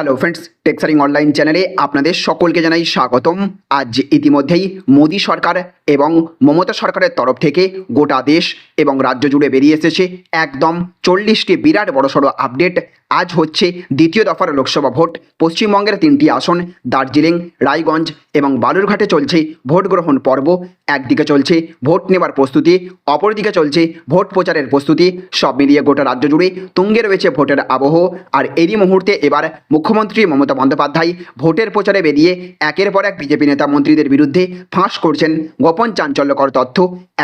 Hello friends টেক্সারিং online চ্যানেলে আপনাদের সকলকে জানাই স্বাগতম। আজ ইতিমধ্যেই মোদী সরকার এবং মমতা সরকারের তরফ থেকে গোটা দেশ এবং রাজ্য জুড়ে বেরিয়ে এসেছে একদম চল্লিশটি বিরাট বড়সড় আপডেট আজ হচ্ছে দ্বিতীয় দফার লোকসভা ভোট। পশ্চিমবঙ্গের তিনটি আসন, দার্জিলিং, রায়গঞ্জ এবং বালুরঘাটে চলছে ভোট গ্রহণ পর্ব। একদিকে চলছে ভোট নেবার প্রস্তুতি, অপরদিকে চলছে ভোট প্রচারের প্রস্তুতি। সব মিলিয়ে গোটা রাজ্য জুড়ে তুঙ্গে রয়েছে ভোটের আবহ। আর এরই মুহূর্তে এবার মুখ্যমন্ত্রী মমতা বন্দ্যোপাধ্যায় ভোটের প্রচারে বেরিয়ে একের পর এক বিজেপি নেতা মন্ত্রীদের বিরুদ্ধে ফাঁস করছেন গোপন চাঞ্চল্যকর তথ্য।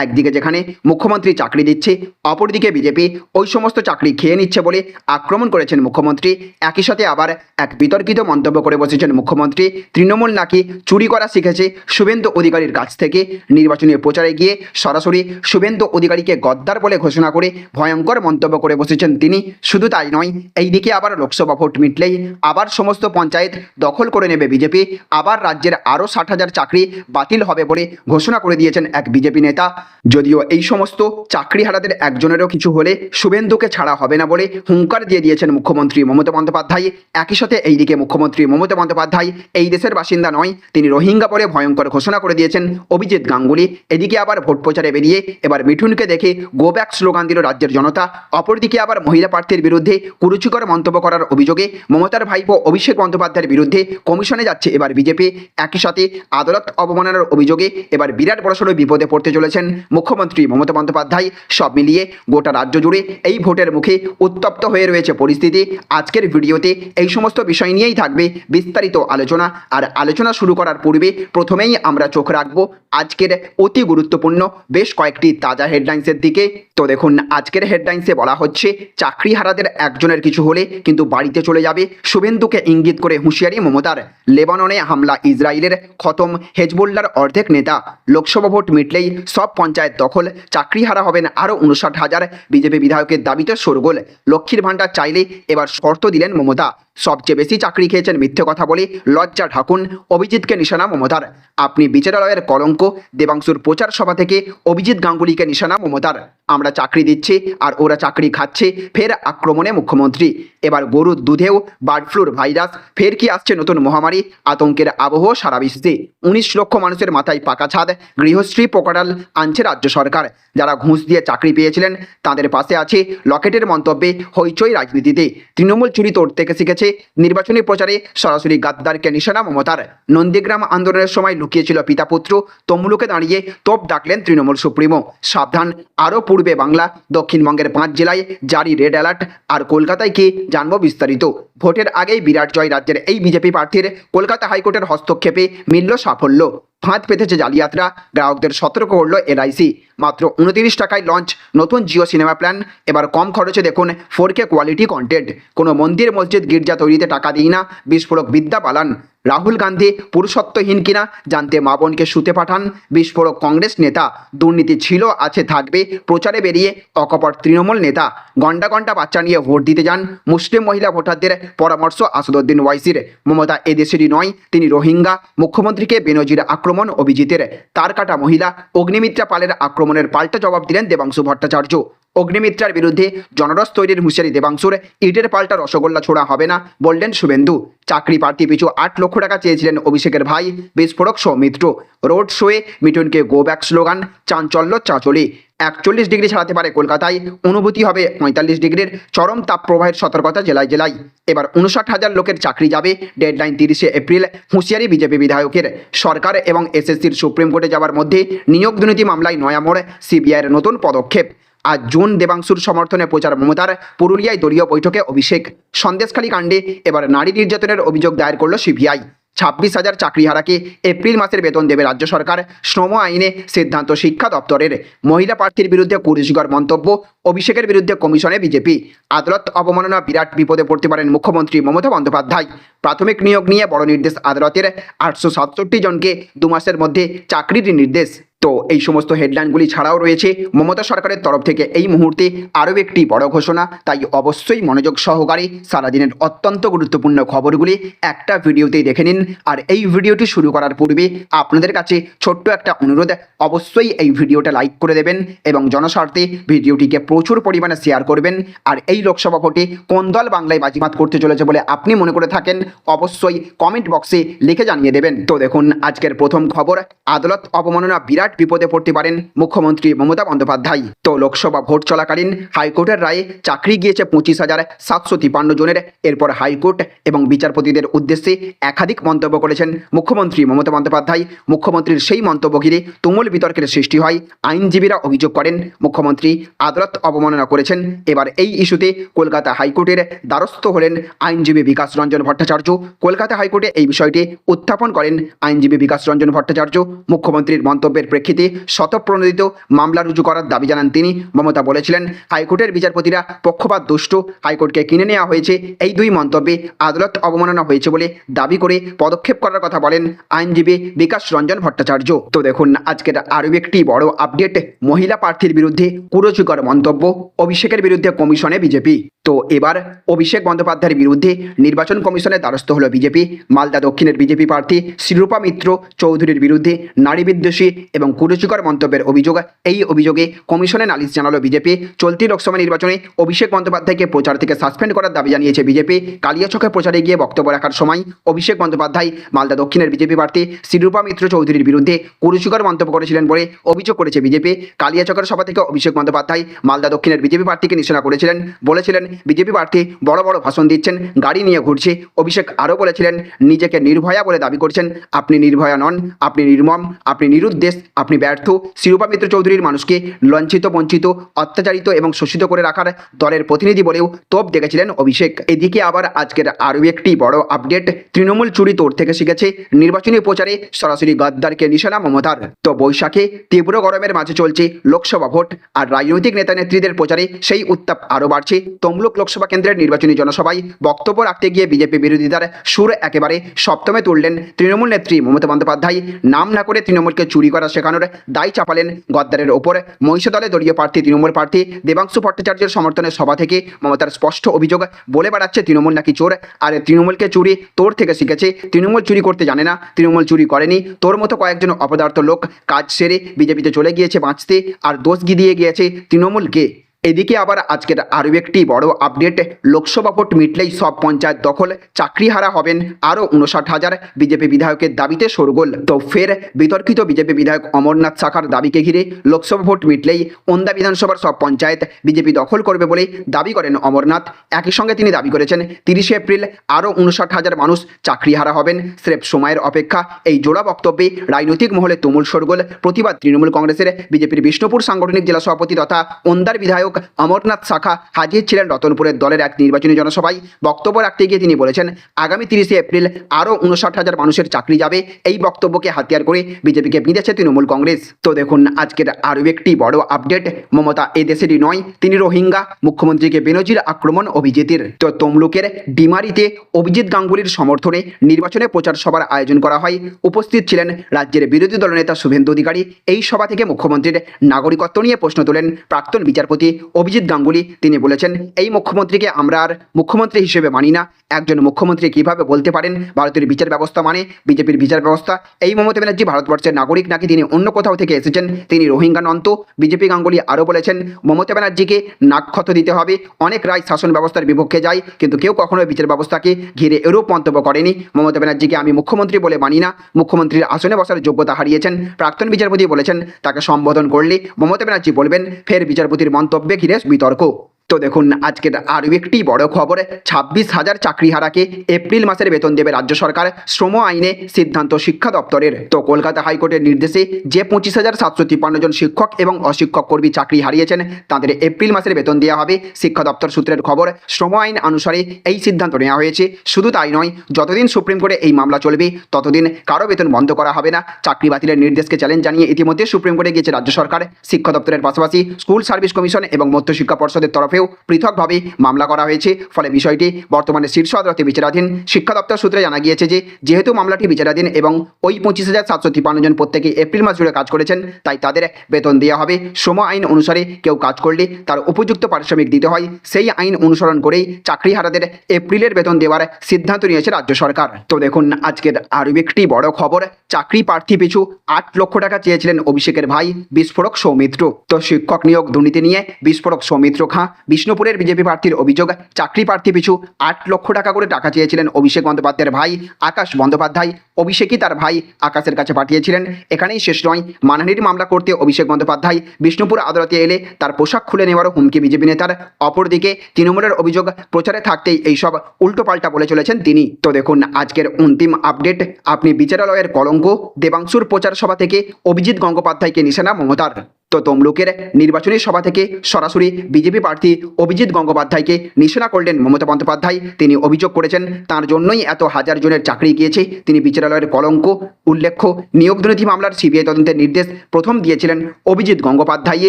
একদিকে যেখানে মুখ্যমন্ত্রী চাকরি দিচ্ছে, অপরদিকে বিজেপি ওই সমস্ত চাকরি খেয়ে নিচ্ছে বলে আক্রমণ করেছেন মুখ্যমন্ত্রী। একই সাথে আবার এক বিতর্কিত মন্তব্য করে বসেছেন মুখ্যমন্ত্রী। তৃণমূল নাকি চুরি করা শিখেছে শুভেন্দু অধিকারীর কাছ থেকে। নির্বাচনী প্রচারে গিয়ে সরাসরি শুভেন্দু অধিকারীকে গদ্দার বলে ঘোষণা করে ভয়ঙ্কর মন্তব্য করে বসেছেন তিনি। শুধু তাই নয়, এইদিকে আবার লোকসভা ভোট মিটলেই আবার সমস্ত পঞ্চায়েত দখল করে নেবে বিজেপি। আবার রাজ্যের আরও ষাট হাজার চাকরি বাতিল হবে বলে ঘোষণা করে দিয়েছেন এক বিজেপি নেতা। যদিও এই সমস্ত চাকরিহারাদের একজনেরও কিছু হলে শুভেন্দুকে ছাড়া হবে না বলে হুঙ্কার দিয়ে দিয়েছেন মুখ্যমন্ত্রী মমতা বন্দ্যোপাধ্যায়। একই সাথে এইদিকে মুখ্যমন্ত্রী মমতা বন্দ্যোপাধ্যায় এই দেশের বাসিন্দা নয়, তিনি রোহিঙ্গা পরে ভয়ঙ্কর ঘোষণা করে দিয়েছেন অভিজিৎ গাঙ্গুলি। এদিকে আবার ভোট প্রচারে বেরিয়ে এবার মিঠুনকে দেখে গো ব্যাক স্লোগান দিল রাজ্যের জনতা। অপরদিকে আবার মহিলা প্রার্থীর বিরুদ্ধে কুরুচিকর মন্তব্য করার অভিযোগে মমতার ভাইপো অভিষেক বন্দ্যোপাধ্যায়ের বিরুদ্ধে কমিশনে যাচ্ছে এবার বিজেপি। একই সাথে আদালত অবমাননার অভিযোগে এবার বিরাট বড়সড় বিপদে পড়তে চলেছেন মুখ্যমন্ত্রী মমতা বন্দ্যোপাধ্যায়। সব মিলিয়ে গোটা রাজ্য জুড়ে এই ভোটের মুখে উত্তপ্ত হয়ে রয়েছে পরিস্থিতি। আজকের ভিডিওতে এই সমস্ত বিষয় নিয়েই থাকবে বিস্তারিত আলোচনা। আর আলোচনা শুরু করার পূর্বে প্রথমেই আমরা চোখ রাখব আজকের অতি গুরুত্বপূর্ণ বেশ কয়েকটি তাজা হেডলাইন্সের দিকে। তো দেখুন, আজকের হেডলাইন্সে বলা হচ্ছে, চাকরিহারাদের একজনের কিছু হলে কিন্তু বাড়িতে চলে যাবে। শুভেন্দুকে ইঙ্গিত করে হুঁশিয়ারি মমতার। লেবাননে হামলা ইসরায়েলের খতম হেজবুল্লার অর্ধেক নেতা। লোকসভা ভোট মিটলেই সব পঞ্চায়েত দখল। চাকরিহারা হবেন আরও উনষাট হাজার। বিজেপি বিধায়কের দাবিতে সরগোল লক্ষ্মীর ভাণ্ডার চাইলে এবার শর্ত দিলেন মমতা। সবচেয়ে বেশি চাকরি খেয়েছেন মিথ্যে কথা বলে লজ্জা ঢাকুন অভিজিৎকে নিশানা মমতার। আপনি বিচারালয়ের কলঙ্ক, দেবাংশুর প্রচার সভা থেকে অভিজিৎ গাঙ্গুলিকে নিশানা মমতার। আমরা চাকরি দিচ্ছি আর ওরা চাকরি খাচ্ছে, ফের আক্রমণে মুখ্যমন্ত্রী। এবার গরুর দুধেও বার্ড ফ্লুর ভাইরাস, ফের কি আসছে নতুন মহামারী? আতঙ্কের আবহ সারা বিশ্বে। উনিশ লক্ষ মানুষের মাথায় পাকা ছাদ, গৃহশ্রী পোকাডাল আনছে রাজ্য সরকার। যারা ঘুষ দিয়ে চাকরি পেয়েছিলেন, তাদের পাশে আছে লকেটের মন্তব্যে হইচই রাজনীতিতে। তৃণমূল চুরি তোড় থেকে শিখেছে নির্বাচনী প্রচারে সরাসরি গাদ্দারকে নিশানা মমতার। নন্দীগ্রাম আন্দোলনের সময় লুকিয়েছিল পিতা পুত্র তমলুকে দাঁড়িয়ে তোপ ডাকলেন তৃণমূল সুপ্রিমো। সাবধান, আরও পূর্বে বাংলা, দক্ষিণবঙ্গের পাঁচ জেলায় জারি রেড অ্যালার্ট। আর কলকাতায় কি জানব বিস্তারিত? ভোটের আগেই বিরাট জয় রাজ্যের এই বিজেপি প্রার্থীর কলকাতা হাইকোর্টের হস্তক্ষেপে মিলল সাফল্য। ফাঁদ পেতেছে জালিয়াতরা। গ্রাহকদের সতর্ক করল এলআইসি। মাত্র উনতিরিশ টাকায় লঞ্চ, নতুন জিও সিনেমা প্ল্যান। এবার কম খরচে দেখুন ফোর কে কোয়ালিটি কন্টেন্ট। কোনো মন্দির, মসজিদ, গির্জা তৈরিতে টাকা দিই না। বিস্ফোরক বিদ্যা পালান। রাহুল গান্ধী পুরুষত্বহীন কিনা জানতে মা বোনকে শুতে পাঠান। বিস্ফোরক কংগ্রেস নেতা, দুর্নীতি ছিল, আছে, থাকবে, প্রচারে বেরিয়ে অকপট তৃণমূল নেতা। গন্ডা গন্ডা বাচ্চা নিয়ে ভোট দিতে যান। মুসলিম মহিলা ভোটারদের পরামর্শ আসাদুদ্দিন ওয়াইসির। মমতা এদেশেরই নয়, তিনি রোহিঙ্গা। মুখ্যমন্ত্রীকে বেনজির আক্রমণ, অভিজিতের। তার কাটা মহিলা, অগ্নিমিত্রা পালের আক্রমণের পাল্টা জবাব দিলেন দেবাংশু ভট্টাচার্য। অগ্নিমিত্রার বিরুদ্ধে জনরস তৈরির হুঁশিয়ারি দেবাংশুর। ইটের পাল্টা রসগোল্লা ছোড়া হবে না, বললেন শুভেন্দু। চাকরি প্রার্থী পিছু আট লক্ষ টাকা চেয়েছিলেন অভিষেকের ভাই বিস্ফোরক সৌমিত্র। রোড শোয়ে মিঠুনকে গো ব্যাক স্লোগান চাঞ্চল্য চাঁচলে। একচল্লিশ ডিগ্রি ছাড়াতে পারে কলকাতায়, অনুভূতি হবে পঁয়তাল্লিশ ডিগ্রির চরম তাপ প্রবাহের সতর্কতা জেলায় জেলায়। এবার উনষাট হাজার লোকের চাকরি যাবে ডেডলাইন তিরিশে এপ্রিল, হুঁশিয়ারি বিজেপি বিধায়কের। সরকার এবং এসএসসির সুপ্রিম কোর্টে যাওয়ার মধ্যে নিয়োগ দুর্নীতি মামলায় নয়ামোড় সিবিআইয়ের নতুন পদক্ষেপ। আজ জুন দেবাংশুর সমর্থনে প্রচার মমতার পুরুলিয়ায় দলীয় বৈঠকে অভিষেক সন্দেশখালী কাণ্ডে এবার নারী নির্যাতনের অভিযোগ দায়ের করল সিবিআই। ছাব্বিশ হাজার চাকরিহারাকে এপ্রিল মাসের বেতন দেবে রাজ্য সরকার, শ্রম আইনে সিদ্ধান্ত শিক্ষা দপ্তরের। মহিলা প্রার্থীর বিরুদ্ধে কুরুচিকর মন্তব্য, অভিষেকের বিরুদ্ধে কমিশনে বিজেপি। আদালত অবমাননা বিরাট বিপদে পড়তে পারেন মুখ্যমন্ত্রী মমতা বন্দ্যোপাধ্যায়। প্রাথমিক নিয়োগ নিয়ে বড় নির্দেশ আদালতের। আটশো সাতষট্টি জনকে দু মাসের মধ্যে চাকরির নির্দেশ। তো এই সমস্ত হেডলাইনগুলি ছাড়াও রয়েছে মমতা সরকারের তরফ থেকে এই মুহূর্তে আরও একটি বড় ঘোষণা। তাই অবশ্যই মনোযোগ সহকারে সারাদিনের অত্যন্ত গুরুত্বপূর্ণ খবরগুলি একটা ভিডিওতেই দেখে নিন। আর এই ভিডিওটি শুরু করার পূর্বে আপনাদের কাছে ছোট্ট একটা অনুরোধ, অবশ্যই এই ভিডিওটা লাইক করে দেবেন এবং জনস্বার্থে ভিডিওটিকে প্রচুর পরিমাণে শেয়ার করবেন। আর এই লোকসভা ভোটে কোন দল বাংলায় বাজিমাত করতে চলেছে বলে আপনি মনে করে থাকেন, অবশ্যই কমেন্ট বক্সে লিখে জানিয়ে দেবেন। তো দেখুন, আজকের প্রথম খবর, আদালত অবমাননা বিরাট বিপদে পড়তে পারেন মুখ্যমন্ত্রী মমতা বন্দ্যোপাধ্যায়। তো লোকসভা ভোট চলাকালীন হাইকোর্টের রায়ে চাকরি গিয়েছে পঁচিশ হাজার সাতশো তিপান্ন জনের। এরপর হাইকোর্ট এবং বিচারপতিদের উদ্দেশ্যে একাধিক মন্তব্য করেছেন মুখ্যমন্ত্রী মমতা বন্দ্যোপাধ্যায়। মুখ্যমন্ত্রীর সেই মন্তব্য ঘিরে তুমুল বিতর্কের সৃষ্টি হয়। আইনজীবীরা অভিযোগ করেন, মুখ্যমন্ত্রী আদালত অবমাননা করেছেন। এবার এই ইস্যুতে কলকাতা হাইকোর্টের দ্বারস্থ হলেন আইনজীবী বিকাশ রঞ্জন ভট্টাচার্য। কলকাতা হাইকোর্টে এই বিষয়টি উত্থাপন করেন আইনজীবী বিকাশ রঞ্জন ভট্টাচার্য। মুখ্যমন্ত্রীর মন্তব্যের প্রেক্ষিতে শতপ্রণোদিত মামলা রুজু করার দাবি জানান তিনি। মমতা বলেছিলেন, হাইকোর্টের বিচারপতিরা পক্ষপাত, দুষ্ট। হাইকোর্টকে কিনে নেওয়া হয়েছে। এই দুই মন্তব্যে আদালত অবমাননা হয়েছে বলে দাবি করে পদক্ষেপ করার কথা বলেন আইনজীবী বিকাশ রঞ্জন ভট্টাচার্য। তো দেখুন, আজকের আরও একটি বড় আপডেট। মহিলা প্রার্থীর বিরুদ্ধে কুরুচিকর মন্তব্য, অভিষেকের বিরুদ্ধে কমিশনে বিজেপি। তো এবার অভিষেক বন্দ্যোপাধ্যায়ের বিরুদ্ধে নির্বাচন কমিশনের দ্বারস্থ হল বিজেপি। মালদা দক্ষিণের বিজেপি প্রার্থী শিরূপা মিত্র চৌধুরীর বিরুদ্ধে নারী বিদ্বেষী এবং কুরুচিকর মন্তব্যের অভিযোগ, এই অভিযোগে কমিশনে নালিশ জানালো বিজেপি। চলতি লোকসভা নির্বাচনে অভিষেক বন্দ্যোপাধ্যায়কে প্রচার থেকে সাসপেন্ড করার দাবি জানিয়েছে বিজেপি। কালিয়াচকে প্রচারে গিয়ে বক্তব্য রাখার সময় অভিষেক বন্দ্যোপাধ্যায় মালদা দক্ষিণের বিজেপি প্রার্থী শিরূপা মিত্র চৌধুরীর বিরুদ্ধে কুরুচিকর মন্তব্য করেছিলেন বলে অভিযোগ করেছে বিজেপি। কালিয়াচকের সভা থেকে অভিষেক বন্দ্যোপাধ্যায় মালদা দক্ষিণের বিজেপি প্রার্থীকে নিশানা করেছিলেন। বলেছিলেন, বিজেপি প্রার্থী বড় বড় ভাষণ দিচ্ছেন, গাড়ি নিয়ে ঘুরছে। অভিষেক আরও বলেছিলেন, নিজেকে নির্ভয়া বলে দাবি করছেন। আপনি নির্ভয়া নন, আপনি নির্মম, আপনি নিরুদ্দেশ আপনি ব্যর্থ। শিরূপা মিত্র চৌধুরীর মানুষকে লঞ্চিত বঞ্চিত, অত্যাচারিত এবং শোষিত করে রাখার দলের প্রতিনিধি বলেও তোপ দেখেছিলেন অভিষেক। এদিকে আবার আজকের আরও একটি বড় আপডেট, তৃণমূল চুরি তোর থেকে শিখেছে নির্বাচনী প্রচারে সরাসরি গদ্দারকে নিশানা মমতার। তো বৈশাখে তীব্র গরমের মাঝে চলছে লোকসভা ভোট, আর রাজনৈতিক নেতা নেত্রীদের প্রচারে সেই উত্তাপ আরও বাড়ছে। তমলুক লোকসভা কেন্দ্রের নির্বাচনী জনসভায় বক্তব্য রাখতে গিয়ে বিজেপি বিরোধিতার সুর একেবারে সপ্তমে তুললেন তৃণমূল নেত্রী মমতা বন্দ্যোপাধ্যায়। নাম না করে তৃণমূলকে চুরি করা শেখানোর দায় চাপালেন গদ্দারের ওপর। মহিষ দলে দলীয় প্রার্থী, তৃণমূল প্রার্থী দেবাংশু ভট্টাচার্যের সমর্থনে সভা থেকে মমতার স্পষ্ট অভিযোগ বলে বেড়াচ্ছে তৃণমূল নাকি চোর। আর তৃণমূলকে চুরি তোর থেকে শিখেছে। তৃণমূল চুরি করতে জানে না, তৃণমূল চুরি করেনি। তোর মতো কয়েকজন অপদার্থ লোক কাজ সেরে বিজেপিতে চলে গিয়েছে বাঁচতে, আর দোষ গিয়ে গিয়েছে তৃণমূলকে। এদিকে আবার আজকের আরও একটি বড় আপডেট লোকসভা ভোট মিটলেই সব পঞ্চায়েত দখল চাকরি হারা হবেন আরও উনষাট হাজার বিজেপি বিধায়কের দাবিতে শোরগোল তো ফের বিতর্কিত বিজেপি বিধায়ক অমরনাথ শাখার দাবিকে ঘিরে লোকসভা ভোট মিটলেই ওন্দা বিধানসভার সব পঞ্চায়েত বিজেপি দখল করবে বলে দাবি করেন অমরনাথ। একই সঙ্গে তিনি দাবি করেছেন, তিরিশে এপ্রিল আরও উনষাট হাজার মানুষ চাকরি হারা হবেন। স্রেফ সময়ের অপেক্ষা এই জোড়া বক্তব্যে রাজনৈতিক মহলে তুমুল সরগোল। প্রতিবাদ তৃণমূল কংগ্রেসের বিজেপির বিষ্ণুপুর সাংগঠনিক জেলা সভাপতি তথা ওন্দার বিধায়ক অমরনাথ শাখা হাজির ছিলেন রতনপুরের দলের এক নির্বাচনী জনসভায়। বক্তব্য রাখতে গিয়ে তিনি বলেছেন, আগামী তিরিশে এপ্রিল আরও উনষাট হাজার মানুষের চাকরি যাবে। এই বক্তব্যকে হাতিয়ার করে বিজেপিকে বিঁধেছে তৃণমূল কংগ্রেস। তো দেখুন, আজকের আরও একটি বড় আপডেট। মমতা এ দেশেরই নয়, তিনি রোহিঙ্গা। মুখ্যমন্ত্রীকে বেনজির আক্রমণ অভিজিতের। তো তমলুকের ডিমারিতে অভিজিৎ গাঙ্গুলির সমর্থনে নির্বাচনে প্রচার সভার আয়োজন করা হয়। উপস্থিত ছিলেন রাজ্যের বিরোধী দলনেতা শুভেন্দু অধিকারী। এই সভা থেকে মুখ্যমন্ত্রীর নাগরিকত্ব নিয়ে প্রশ্ন তোলেন প্রাক্তন বিচারপতি অভিজিৎ গাঙ্গুলি। তিনি বলেছেন এই মুখ্যমন্ত্রীকে আমরা আর মুখ্যমন্ত্রী হিসেবে মানি না। একজন মুখ্যমন্ত্রী কীভাবে বলতে পারেন ভারতের বিচার ব্যবস্থা মানে বিজেপির বিচার ব্যবস্থা? এই মমতা ব্যানার্জি ভারতবর্ষের নাগরিক নাকি তিনি অন্য কোথাও থেকে এসেছেন? তিনি রোহিঙ্গা নন্ত বিজেপি গাঙ্গুলি আরও বলেছেন, মমতা ব্যানার্জিকে নাকক্ষত দিতে হবে। অনেক রায় শাসন ব্যবস্থার বিপক্ষে যায়, কিন্তু কেউ কখনো বিচার ব্যবস্থাকে ঘিরে এরূপ মন্তব্য করেনি। মমতা ব্যানার্জিকে আমি মুখ্যমন্ত্রী বলে মানি না। মুখ্যমন্ত্রীর আসনে বসার যোগ্যতা হারিয়েছেন। প্রাক্তন বিচারপতি বলেছেন, তাকে সম্বোধন করলে মমতা ব্যানার্জি বলবেন, ফের বিচারপতির মন্তব্যে ঘিরে বিতর্ক। তো দেখুন, আজকের আরও একটি বড় খবর, ছাব্বিশ হাজার চাকরিহারাকে এপ্রিল মাসের বেতন দেবে রাজ্য সরকার শ্রম আইনে সিদ্ধান্ত শিক্ষা দপ্তরের। তো কলকাতা হাইকোর্টের নির্দেশে যে পঁচিশ হাজার সাতশো তিপ্পান্ন জন শিক্ষক এবং অশিক্ষক কর্মী চাকরি হারিয়েছেন, তাদের এপ্রিল মাসের বেতন দেওয়া হবে। শিক্ষা দপ্তর সূত্রের খবর, শ্রম আইন অনুসারে এই সিদ্ধান্ত নেওয়া হয়েছে। শুধু তাই নয়, যতদিন সুপ্রিম কোর্টে এই মামলা চলবে, ততদিন কারও বেতন বন্ধ করা হবে না। চাকরি বাতিলের নির্দেশকে চ্যালেঞ্জ জানিয়ে ইতিমধ্যে সুপ্রিম কোর্টে গিয়েছে রাজ্য সরকার। শিক্ষা দপ্তরের পাশাপাশি স্কুল সার্ভিস কমিশন এবং মধ্যশিক্ষা পর্ষদের তরফে তরফেও পৃথকভাবে মামলা করা হয়েছে। ফলে বিষয়টি বর্তমানে শীর্ষ আদালতে বিচারাধীন। শিক্ষা দপ্তর সূত্রে জানা গিয়েছে যে, যেহেতু মামলাটি বিচারাধীন এবং ওই পঁচিশ হাজার সাতশো তিপ্পান্ন জন প্রত্যেকে এপ্রিল মাস জুড়ে কাজ করেছেন, তাই তাদের বেতন দেওয়া হবে। শ্রম আইন অনুসারে কেউ কাজ করলে তার উপযুক্ত পারিশ্রমিক দিতে হয়। সেই আইন অনুসরণ করেই চাকরিহারাদের এপ্রিলের বেতন দেওয়ার সিদ্ধান্ত নিয়েছে রাজ্য সরকার। তো দেখুন, আজকের আরও একটি বড় খবর। চাকরি প্রার্থী পিছু আট লক্ষ টাকা চেয়েছিলেন অভিষেকের ভাই, বিস্ফোরক সৌমিত্র। তো শিক্ষক নিয়োগ দুর্নীতি নিয়ে বিস্ফোরক সৌমিত্র খাঁ বিষ্ণুপুরের বিজেপি প্রার্থীর অভিযোগ, চাকরি প্রার্থী পিছু আট লক্ষ টাকা করে টাকা চেয়েছিলেন অভিষেক বন্দ্যোপাধ্যায়ের ভাই আকাশ বন্দ্যোপাধ্যায়। অভিষেকই তার ভাই আকাশের কাছে পাঠিয়েছিলেন। এখানেই শেষ নয়, মানহানির মামলা করতে অভিষেক বন্দ্যোপাধ্যায় বিষ্ণুপুর আদালতে এলে তার পোশাক খুলে নেওয়ারও হুমকি বিজেপি নেতার। অপরদিকে তৃণমূলের অভিযোগ, প্রচারে থাকতেই এইসব উল্টোপাল্টা বলে চলেছেন তিনি। তো দেখুন, আজকের অন্তিম আপডেট, আপনি বিচারালয়ের কলঙ্ক, দেবাংশুর প্রচার সভা থেকে অভিজিৎ গঙ্গোপাধ্যায়কে নিশানা মমতার। তো তমলুকের নির্বাচনী সভা থেকে সরাসরি বিজেপি প্রার্থী অভিজিৎ গঙ্গোপাধ্যায়কে নিশানা করলেন মমতা বন্দ্যোপাধ্যায়। তিনি অভিযোগ করেছেন, তার জন্যই এত হাজার জনের চাকরি গিয়েছে। তিনি বিচারালয়ের কলঙ্ক, উল্লেখ্য, নিয়োগ দুর্নীতি মামলার সিবিআই তদন্তের নির্দেশ প্রথম দিয়েছিলেন অভিজিৎ গঙ্গোপাধ্যায়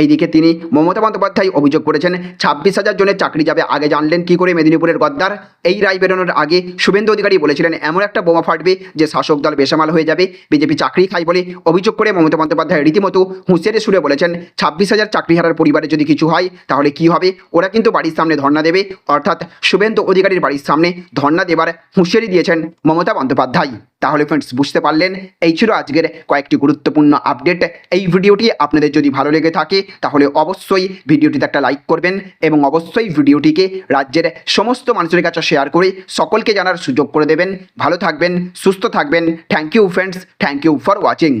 এইদিকে তিনি মমতা বন্দ্যোপাধ্যায় অভিযোগ করেছেন, ছাব্বিশ হাজার জনের চাকরি যাবে, আগে জানলেন কি করে মেদিনীপুরের গদ্দার। এই রায় বেরোনোর আগে শুভেন্দু অধিকারী বলেছিলেন, এমন একটা বোমা ফাটবে যে শাসক দল বেসামাল হয়ে যাবে, বিজেপি চাকরি খাই বলে অভিযোগ করে মমতা বন্দ্যোপাধ্যায় রীতিমতো হুঁশিয়ারি সুরে বলেছেন, ছাব্বিশ হাজার চাকরি হারার পরিবারে যদি কিছু হয়, তাহলে কি হবে? ওরা কিন্তু বাড়ির সামনে ধর্ণা দেবে। অর্থাৎ শুভেন্দু অধিকারীর বাড়ির সামনে ধর্ণা দেবার হুঁশিয়ারি দিয়েছেন মমতা বন্দ্যোপাধ্যায়। তাহলে ফ্রেন্ডস বুঝতে পারলেন, এই ছিল আজকের কয়েকটি গুরুত্বপূর্ণ আপডেট এই ভিডিওটি আপনাদের যদি ভালো লেগে থাকে, তাহলে অবশ্যই ভিডিওটিতে একটা লাইক করবেন এবং অবশ্যই ভিডিওটিকে রাজ্যের সমস্ত মানুষের কাছে শেয়ার করে সকলকে জানার সুযোগ করে দেবেন। ভালো থাকবেন, সুস্থ থাকবেন। Thank you friends thank you for watching